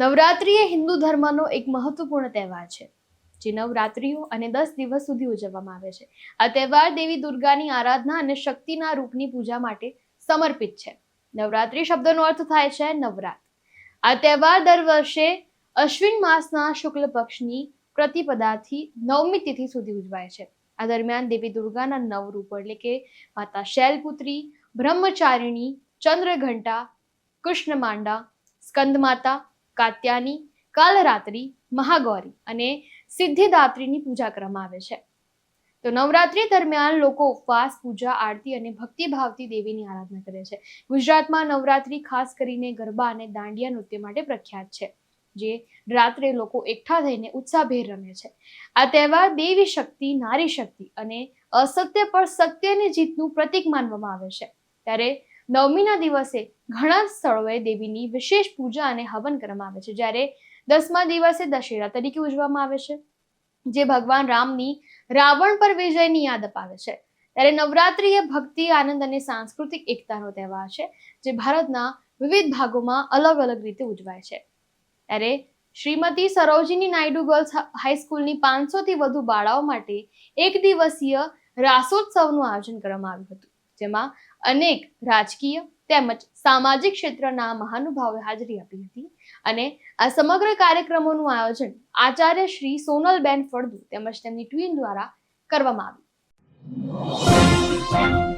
નવરાત્રિ એ હિન્દુ ધર્મનો એક મહત્વપૂર્ણ તહેવાર છે, જે નવરાત્રિઓ અને દસ દિવસ સુધી ઉજવવામાં આવે છે. આ તહેવાર દેવી દુર્ગાની આરાધના અને શક્તિના રૂપની પૂજા માટે સમર્પિત છે. નવરાત્રિ શબ્દનો અર્થ થાય છે નવરાત. આ તહેવાર દર વર્ષે અશ્વિન માસના શુક્લ પક્ષની પ્રતિપદાથી નવમી તિથિ સુધી ઉજવાય છે. આ દરમિયાન દેવી દુર્ગાના નવ રૂપો એટલે કે માતા શૈલપુત્રી, બ્રહ્મચારિણી, ચંદ્રઘંટા, કૃષ્ણમાંડા, સ્કંદમાતા કાત્યાની કાલરાત્રી મહાગૌરી અને સિદ્ધિદાત્રીની પૂજા કરવામાં આવે છે. તો નવરાત્રી દરમિયાન લોકો ઉપવાસ, પૂજા, આરતી અને ભક્તિભાવથી દેવીની આરાધના કરે છે. ગુજરાતમાં નવરાત્રી ખાસ કરીને ગરબા અને દાંડિયા નૃત્ય માટે પ્રખ્યાત છે, જે રાત્રે લોકો એકઠા થઈને ઉત્સાહભેર રમે છે. આ તહેવાર દેવી શક્તિ, નારી શક્તિ અને અસત્ય પર સત્યની જીતનું પ્રતીક માનવામાં આવે છે. ત્યારે નવમીના દિવસે ઘણા સ્થળોએ દેવીની વિશેષ પૂજા અને હવન કરવામાં આવે છે. જ્યારે દસમા દિવસે દશેરા તરીકે ઉજવવામાં આવે છે, જે ભગવાન રામની રાવણ પર વિજયની યાદ અપાવે છે. ત્યારે નવરાત્રિ એ ભક્તિ, આનંદ અને સાંસ્કૃતિક એકતાનો તહેવાર છે, જે ભારતના વિવિધ ભાગોમાં અલગ અલગ રીતે ઉજવાય છે. ત્યારે શ્રીમતી સરોજિની નાયડુ ગર્લ્સ હાઈસ્કૂલની પાંચસોથી વધુ બાળાઓ માટે એક દિવસીય રાસોત્સવનું આયોજન કરવામાં આવ્યું હતું. જેમાં અનેક રાજકીય તેમજ સામાજિક ક્ષેત્રના મહાનુભાવોએ હાજરી આપી હતી. અને આ સમગ્ર કાર્યક્રમોનું આયોજન આચાર્ય શ્રી સોનલબેન ફળદુ તેમજ તેમની ટ્વીન દ્વારા કરવામાં આવ્યું.